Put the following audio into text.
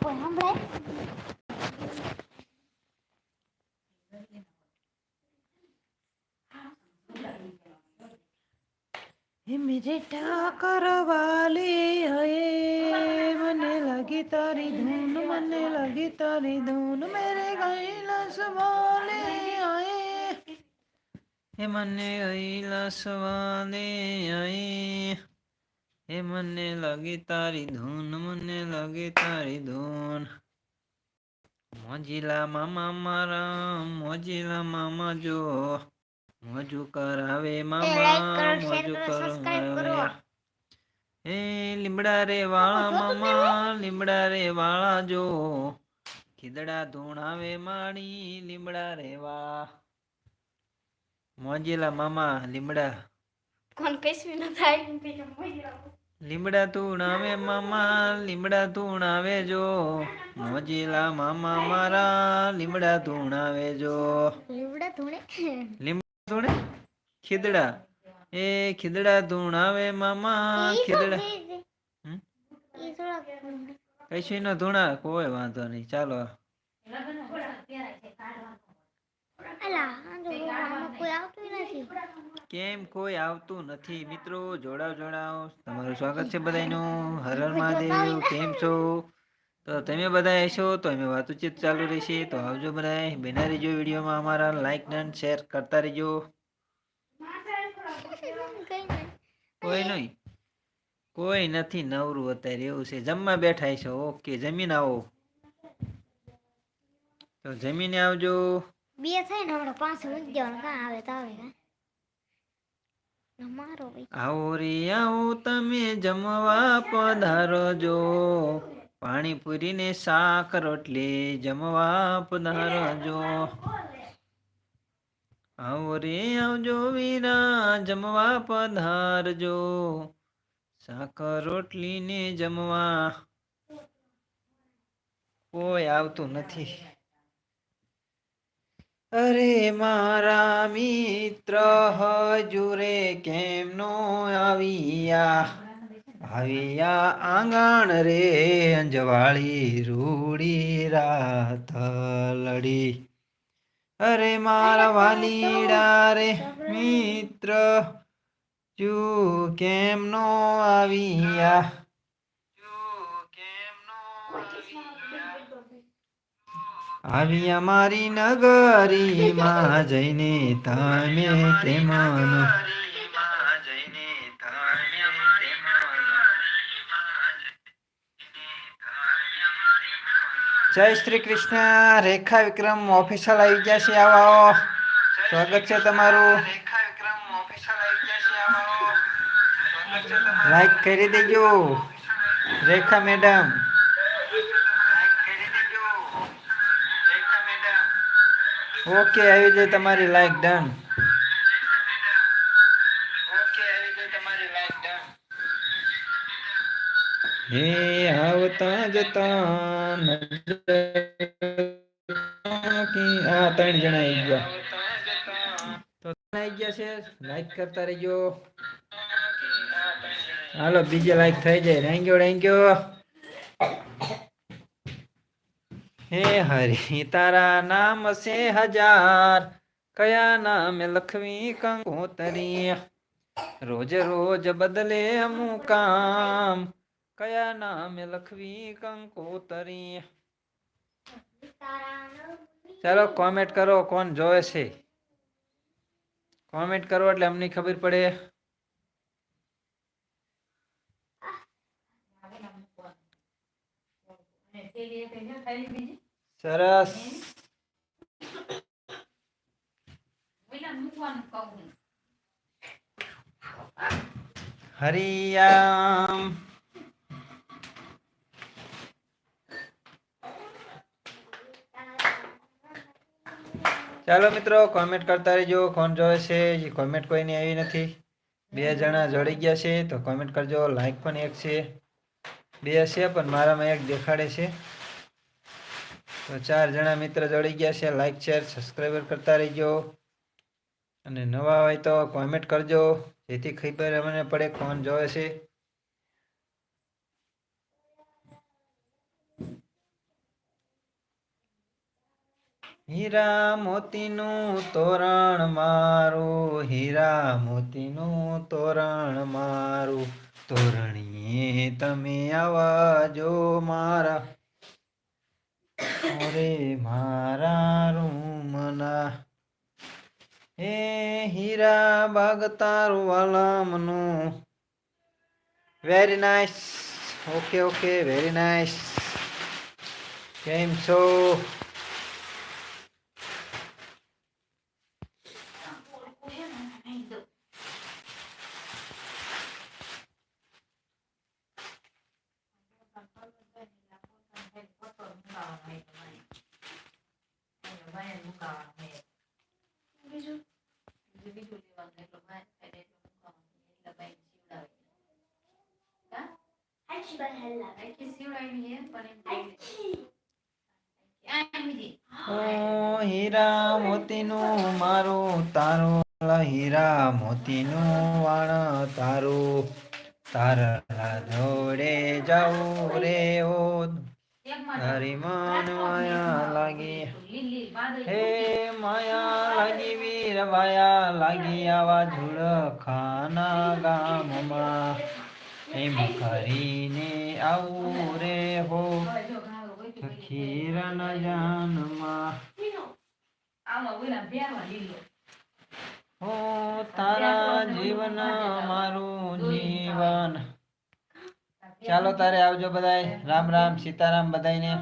કોઈ સંભળાય હે મેરે ઠાકર વાલી, હે મને લગી તારી ધૂન, મને લગી તારી ધૂન, મેરે કૈલાસ आए હે. મને કૈલાસ વાલે આયે હે મને લાગે તારી ધૂન મને લાગે તારી ધૂન. મોજીલા મામા મારા મોજીલા મામા જો. મોજુ કરાવે મામા મોજુ. કરાવે. હે લીમડા રે વાળા મામા લીમડા રે વાળા જો. ખીદડા ધૂણાવે માણી લીમડા રે વાળા મોજીલા મામા લીમડા. કોણ કશું ન થાય લીમડા ધૂણાવે મામા લીમડા ધૂણાવે જો. મોજીલા મામા મારા લીમડા ધૂણાવે જો. લીમડા ધૂણે? લીમડા ધૂણે? ખીદડા. એ ખીદડા ધૂણાવે મામા ખીદડા. કઈ નો ધૂણા? કોઈ વાંધો નહીં. ચાલો અલા આ જો આમાં કોઈ આવતું નથી કેમ કોઈ આવતું નથી? મિત્રો જોડાવ જોડાવ તમારું સ્વાગત છે બધાનું હર હર મહાદેવ કેમ છો? તો તમે બધા હશો? તો અમે વાતચીત ચાલુ રહેશે. તો આવજો બધા બેના રહેજો વિડીયોમાં અમારા. લાઈક ને શેર કરતા રહેજો. કોઈ નહીં. કોઈ નથી નવરું અત્યારે એવું છે. જમવા બેઠા છો ઓકે જમીન આવો. તો જમીને આવજો. બે થાય ને હમણાં પાંચ મૂકી દેવાનું કાં આવે તો આવે આવો રે આવો તમે જમવા પધારો જો પાણીપુરી ને શાક રોટલી જમવા પધારો જો આવો રે આવજો વીરા જમવા પધારજો શાક રોટલી ને જમવા કોઈ આવતું નથી અરે મારા મિત્ર હજુ રે કેમ નો આવ્યા? આવ્યા આંગણ રે અંજવાળી રૂડી રાત લડી. અરે મારા વાલીડા રે મિત્ર જુ કેમ નો આવ્યા? આવ્યા અમારી નગરીમાં જઈને તમે કેમનો જય શ્રી કૃષ્ણ. રેખા વિક્રમ ઓફિસર આવી ગયા છે. આવો આવો. સ્વાગત છે તમારું. લાઈક કરી દેજો. રેખા મેડમ. ઓકે આવી જાય તમારી લાઈક ડન હે આવતા જતા આ ત્રણ જણા આવી ગયા. તો આવી ગયા છે. લાઈક કરતા રહેજો. હાલો બીજે લાઈક થઈ જાય. રેંગ્યો રેંગ્યો હે હરી, તારા નામ છે હજાર, કયા નામે લખવી કંકોતરી? રોજ રોજ બદલે અમુક કામ, કયા નામે લખવી કંકોતરી? ચાલો કોમેન્ટ કરો, કોણ જોવે છે? કોમેન્ટ કરો એટલે અમને ખબર પડે. સરસ. હરિયામ. ચાલો મિત્રો કોમેન્ટ કરતા રહેજો. કોણ જોવે છે? કોમેન્ટ કોઈની આવી નથી. બે જણા જોડી ગયા છે તો કોમેન્ટ કરજો. લાઈક પણ એક છે. બે છે, પણ મારામાં એક દેખાડે છે. તો ચાર જણા મિત્ર જોડી ગયા છે. લાઈક શેર સબસ્ક્રાઈબર કરતા રહેજો. અને નવા હોય તો કોમેન્ટ કરજો. જેથી ખબર અમને પડે કોણ જોવે છે. હીરા મોતીનું તોરણ મારું, હીરા મોતીનું તોરણ મારું. તોરણીએ તમે આવાજો મારા. ઓરે મારા રૂમના. હે હીરા બાગ તારું વાલામનું. Very nice okay okay very nice કેમ છો? બીજું? આછી ઓ હીરા મોતીનું મારું તારું હીરા મોતીનું વાણ તારું. તારા જોડે જાઉં રે ઓ. તારી મન માયા લાગી હે માયા લાગી વીર માયા લાગી આવા ધૂળ ખાના ગામમાં એમ કરીને આવું રે હો ખીરના જાનમાં હો તારા જીવન મારું જીવન ચાલો તારે આવજો બધાય. રામ રામ સીતારામ બધાયને.